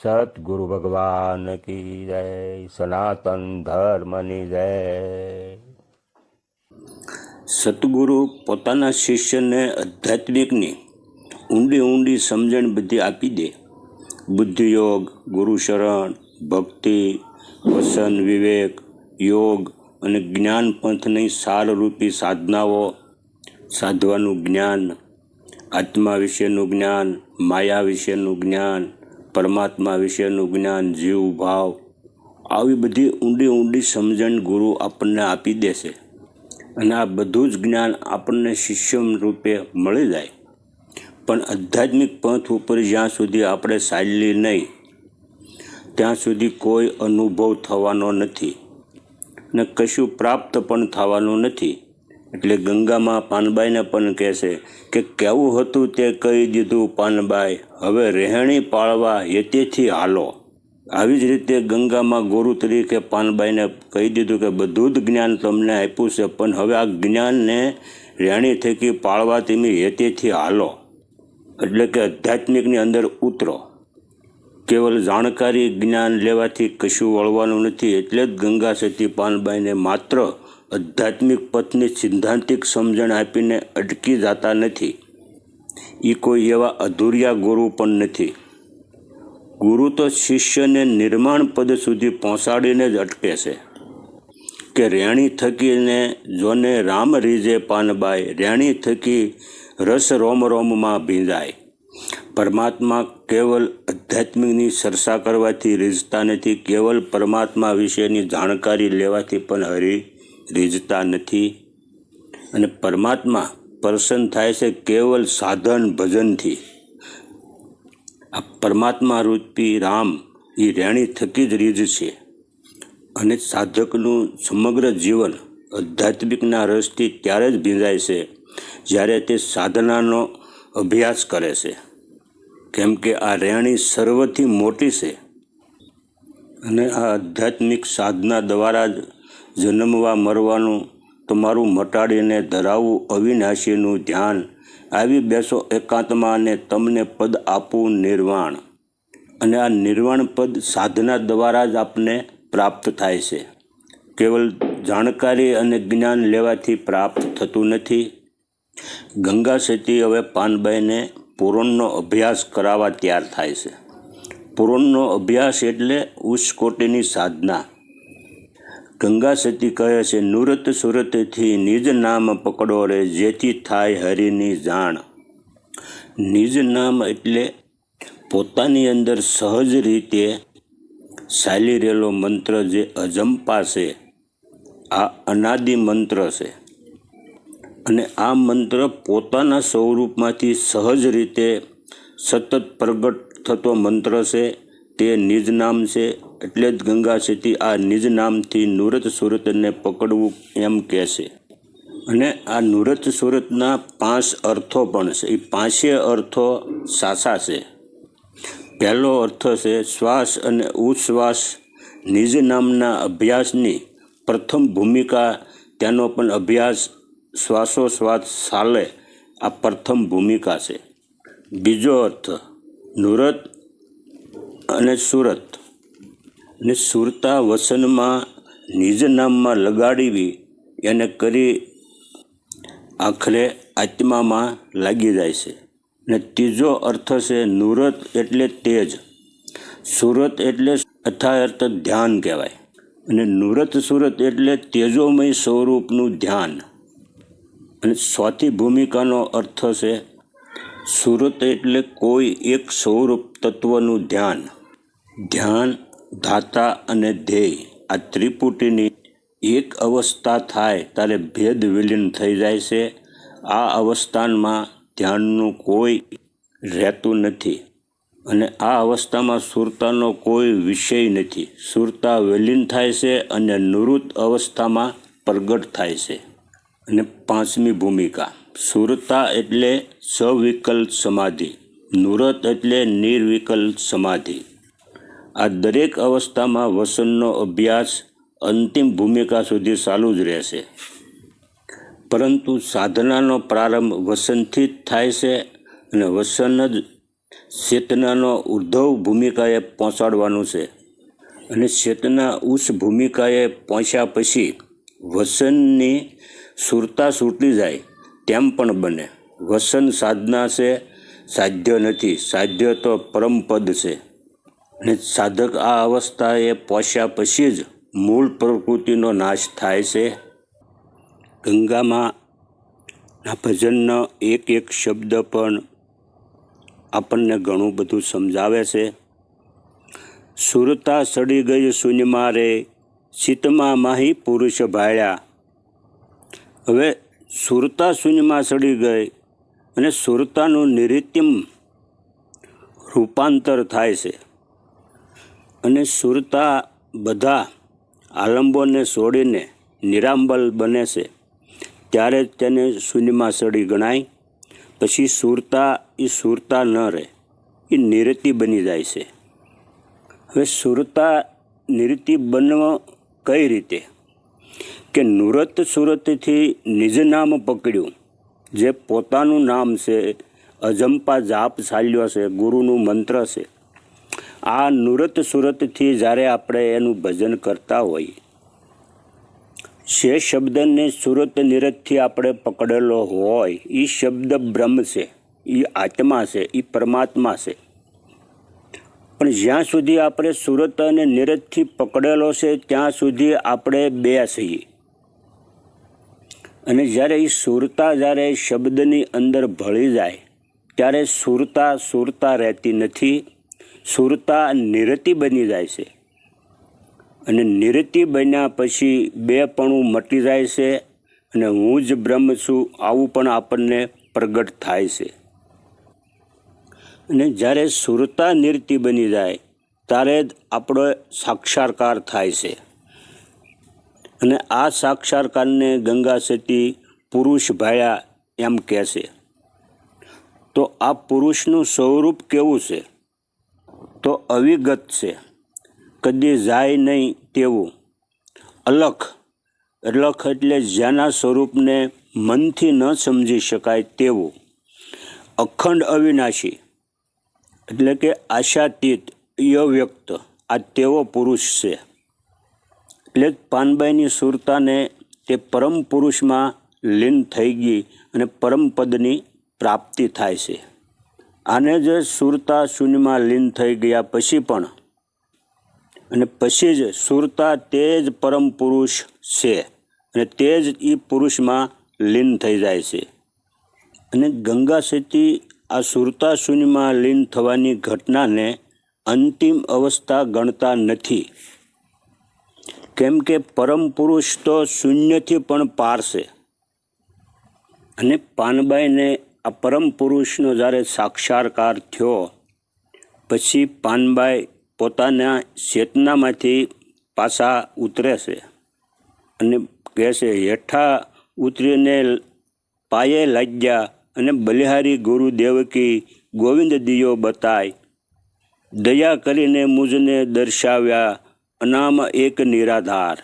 સદગુરુ ભગવાન કી જય સનાતન ધર્મની જય સતગુરુ પોતાના શિષ્યને આધ્યાત્મિકની ઊંડી ઊંડી સમજણ બધી આપી દે બુદ્ધિયોગ ગુરુશરણ ભક્તિ વસન વિવેક યોગ અને જ્ઞાન પંથની સારરૂપી સાધનાઓ, સાધવાનું જ્ઞાન, આત્મા વિશેનું જ્ઞાન, માયા વિશેનું જ્ઞાન, પરમાત્મા વિશેનું જ્ઞાન, જીવ, ભાવ, આવી બધી ઊંડી ઊંડી સમજણ ગુરુ આપણને આપી દેશે. અને આ બધું જ જ્ઞાન આપણને શિષ્ય રૂપે મળી જાય. પણ આધ્યાત્મિક પંથ ઉપર જ્યાં સુધી આપણે ચાલી નહીં, ત્યાં સુધી કોઈ અનુભવ થવાનો નથી. ને કશું પ્રાપ્ત પણ થવાનું નથી. એટલે ગંગામાં પાનબાઈને પણ કહેશે કે કેવું હતું તે કહી દીધું પાનબાઈ, હવે રહેણી પાળવા યતેથી હાલો. આવી જ રીતે ગંગામાં ગુરુ તરીકે પાનબાઈને કહી દીધું કે, બધું જ જ્ઞાન તમને આપ્યું છે, પણ હવે આ જ્ઞાનને રહેણી થકી પાળવા તમે યતેથી હાલો. એટલે કે આધ્યાત્મિકની અંદર ઉતરો. કેવલ જાણકારી જ્ઞાન લેવાથી કશું વળવાનું નથી, એટલે જ ગંગા સતી પાનબાઈને માત્ર આધ્યાત્મિક પથની સિદ્ધાંતિક સમજણ આપીને અટકી જતા નથી. એ કોઈ એવા અધૂરિયા ગુરુ પણ નથી. ગુરુ તો શિષ્યને નિર્માણ પદ સુધી પહોંચાડીને જ અટકે છે. કે રેણી થકીને જોને રામ રીજે પાનબાઈ રેણી થકી રસ રોમ રોમમાં ભીંજાય. પરમાત્મા કેવલ આધ્યાત્મિકની ચર્ચા કરવાથી રીઝતા નથી. કેવલ પરમાત્મા વિશેની જાણકારી લેવાથી પણ હરી રીઝતા નથી. અને પરમાત્મા પ્રસન્ન થાય છે કેવલ સાધન ભજનથી. આ પરમાત્મા રૂપી રામ એ રેણી થકી જ રીઝ છે. અને સાધકનું સમગ્ર જીવન આધ્યાત્મિકના રસથી ત્યારે જ ભીંજાય છે, જ્યારે તે સાધનાનો અભ્યાસ કરે છે. કેમ કે આ રહેણી સર્વથી મોટી છે. અને આ આધ્યાત્મિક સાધના દ્વારા જ જન્મવા મરવાનું તમારું મટાડીને ધરાવવું અવિનાશીનું ધ્યાન, આવી બેસો એકાંતમાં અને તમને પદ આપવું નિર્વાણ. અને આ નિર્વાણ પદ સાધના દ્વારા જ આપને પ્રાપ્ત થાય છે. કેવલ જાણકારી અને જ્ઞાન લેવાથી પ્રાપ્ત થતું નથી. ગંગા સતી હવે પાનબાઈને પુરાણનો અભ્યાસ કરાવવા તૈયાર થાય છે. પૂરણનો અભ્યાસ એટલે ઉચ્ચકોટીની સાધના. ગંગા સતી કહે છે, નુરત સુરતથી નિજ નામ પકડો રે, જેથી થાય હરિની જાણ. નિજ નામ એટલે પોતાની અંદર સહજ રીતે ચાલી રહેલો મંત્ર જે અજંપા છે, આ અનાદિ મંત્ર છે. અને આ મંત્ર પોતાના સ્વરૂપમાંથી સહજ રીતે સતત પ્રગટ થતો મંત્ર છે. તે નિજ નામ છે. એટલે જ ગંગા સેતી આ નિજ નામથી નુરત સુરતને પકડવું એમ કહે છે. અને આ નુરત સુરતના પાંચ અર્થો પણ છે. એ પાંચે અર્થો સાચા છે. પહેલો અર્થ છે શ્વાસ અને ઉચ્છ્વાસ. નિજ નામના અભ્યાસની પ્રથમ ભૂમિકા તેનો પણ અભ્યાસ શ્વાસોશ્વાસ ચાલે આ પ્રથમ ભૂમિકા છે. બીજો અર્થ, નુરત અને સુરત. ને સુરતા વસનમાં નિજ નામમાં લગાડીવી એને કરી આખરે આત્મામાં લાગી જાય છે. ને ત્રીજો અર્થ છે નુરત એટલે તેજ. સુરત એટલે અથાર્થ ધ્યાન કહેવાય. અને નુરત સુરત એટલે તેજોમય સ્વરૂપનું ધ્યાન. અને સ્વાતિ ભૂમિકાનો અર્થ છે, સુરત એટલે કોઈ એક સ્વરૂપ તત્વનું ધ્યાન. ધ્યાન, ધાતા અને ધ્યેય. આ ત્રિપુટીની એક અવસ્થા થાય ત્યારે ભેદ વિલીન થઈ જાય છે. આ અવસ્થાનમાં ધ્યાનનું કોઈ રહેતું નથી અને આ અવસ્થામાં સુરતાનો કોઈ વિષય નથી. સુરતા વિલીન થાય છે અને નિવૃત્ત અવસ્થામાં પ્રગટ થાય છે. અને પાંચમી ભૂમિકા. સુરતા એટલે સવિકલ્પ સમાધિ, નુરત એટલે નિર્વિકલ્પ સમાધિ. આ દરેક અવસ્થામાં વસનનો અભ્યાસ અંતિમ ભૂમિકા સુધી ચાલુ જ રહેશે. પરંતુ સાધનાનો પ્રારંભ વસનથી જ થાય છે અને વસન જ ચેતનાનો ઉદ્ધવ ભૂમિકાએ પહોંચાડવાનું છે. અને ચેતના ઉચ્ચ ભૂમિકાએ પહોંચ્યા પછી વસનની સુરતા સૂટી જાય, તેમ પણ બને. વસન સાધના છે, સાધ્ય નથી. સાધ્ય તો પરમપદ છે. અને સાધક આ અવસ્થાએ પહોંચ્યા પછી જ મૂળ પ્રકૃતિનો નાશ થાય છે. ગંગામાં આ ભજનનો એક એક શબ્દ પણ આપણને ઘણું બધું સમજાવે છે. સુરતા સડી ગઈ શૂન્યમાં રે, શીતમાં માહી પુરુષ ભાળ્યા. હવે સુરતા શૂન્યમાં સડી ગઈ અને સુરતાનું નિરિત્યમ રૂપાંતર થાય છે. અને સુરતા બધા આલંબોને છોડીને નિરાંબલ બને છે. ત્યારે તેને શૂન્યમાં સડી ગણાય. પછી સુરતા એ સુરતા ન રહે. એ નિરતિ બની જાય છે. હવે સુરતા નિરતિ બનવા કઈ રીતે? કે નુરત સુરતથી નિજ નામ પકડ્યું, જે પોતાનું નામ છે, અજંપા જાપ ચાલ્યો છે, ગુરુનું મંત્ર છે. આ નુરત સુરતથી જ્યારે આપણે એનું ભજન કરતા હોઈએ જે શબ્દને સુરત નિરતથી આપણે પકડેલો હોય એ શબ્દ બ્રહ્મ છે એ આત્મા છે એ પરમાત્મા છે. પણ જ્યાં સુધી આપણે સુરત અને નિરતથી પકડેલો છે, ત્યાં સુધી આપણે બે છીએ. અને જ્યારે એ સુરતા જ્યારે શબ્દની અંદર ભળી જાય, ત્યારે સુરતા સુરતા રહેતી નથી. સુરતા નિરતિ બની જાય છે. અને નિરતિ બન્યા પછી બેપણું મટી જાય છે અને હું જ બ્રહ્મ છું, આવું પણ આપણને પ્રગટ થાય છે. અને જ્યારે સુરતા નિરતિ બની જાય, ત્યારે જ આપણો સાક્ષાત્કાર થાય છે. અને આ સાક્ષાત્કારને ગંગા સતી પુરુષ ભાયા એમ કહે છે. તો આ પુરુષનું સ્વરૂપ કેવું છે? તો અવિગત છે. કદી જાય નહીં તેવું. અલખ અલખ એટલે જેના સ્વરૂપને મનથી ન સમજી શકાય તેવું. અખંડ અવિનાશી. એટલે કે આશાતીત અવ્યક્ત આ તેવો પુરુષ છે. એટલે પાનબાઈની સુરતાને તે પરમ પુરુષમાં લીન થઈ ગઈ અને પરમ પદની પ્રાપ્તિ થાય છે. આને જ સુરતા શૂન્યમાં લીન થઈ ગયા પછી પણ. અને પછી જ સુરતા તે જ પરમ પુરુષ છે અને તે જ એ પુરુષમાં લીન થઈ જાય છે. અને ગંગા સતી આ સુરતા શૂન્યમાં લીન થવાની ઘટનાને અંતિમ અવસ્થા ગણતા નથી. કેમ કે પરમ પુરુષ તો શૂન્યથી પણ પાર છે અને પાનબાઈને આ પરમ પુરુષનો જ્યારે સાક્ષાત્કાર થયો, પછી પાનબાઈ પોતાના ચેતનામાંથી પાછા ઉતરે છે અને કહે છે, હેઠા ઉતરીને પાયે લાગ્યા અને બલિહારી ગુરુ દેવકી ગોવિંદ દિયો બતાય. દયા કરીને મુજને દર્શાવ્યા અનામ એક નિરાધાર.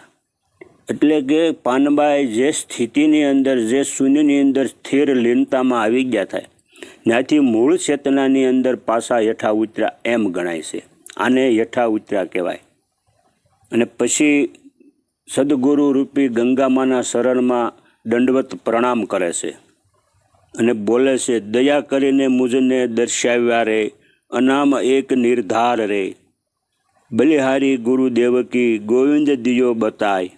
એટલે કે પાનબાઈ જે સ્થિતિની અંદર, જે શૂન્યની અંદર સ્થિર લીનતામાં આવી ગયા થાય, ત્યાંથી મૂળ ચેતનાની અંદર પાસા યઠા ઉતરા એમ ગણાય છે. આને યઠા ઉતરા કહેવાય. અને પછી સદગુરુ રૂપી ગંગામાના શરણમાં દંડવત પ્રણામ કરે છે. અને બોલે છે, દયા કરીને મુજને દર્શાવ્યા રે, અનામ એક નિર્ધાર રે. બલિહારી ગુરુ દેવકી ગોવિંદ દિયો બતાય.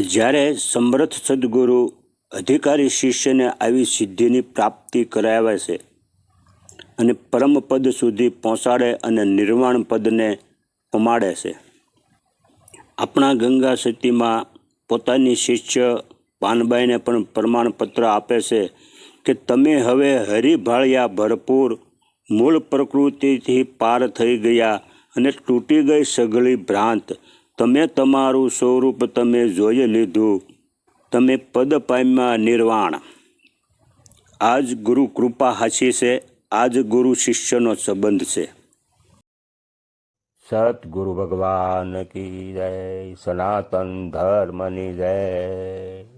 જ્યારે સમર્થ સદગુરુ અધિકારી શિષ્યને આવી સિદ્ધિની પ્રાપ્તિ કરાવે છે અને પરમ પદ સુધી પહોંચાડે અને નિર્વાણ પદને પમાડે છે. આપણા ગંગા સતીમાં પોતાની શિષ્ય પાનબાઈને પણ પ્રમાણપત્ર આપે છે કે તમે હવે હરિભાળ્યા ભરપૂર મૂળ પ્રકૃતિથી પાર થઈ ગયા અને તૂટી ગઈ સઘળી ભ્રાંત. તમે તમારું સ્વરૂપ તમે જોઈ લીધું. તમે પદ પામ્યા નિર્વાણ. આજ ગુરુ કૃપા હાસી છે, આજ ગુરુ શિષ્યનો સંબંધ છે. સતગુરુ ભગવાન કી જય, સનાતન ધર્મની જય.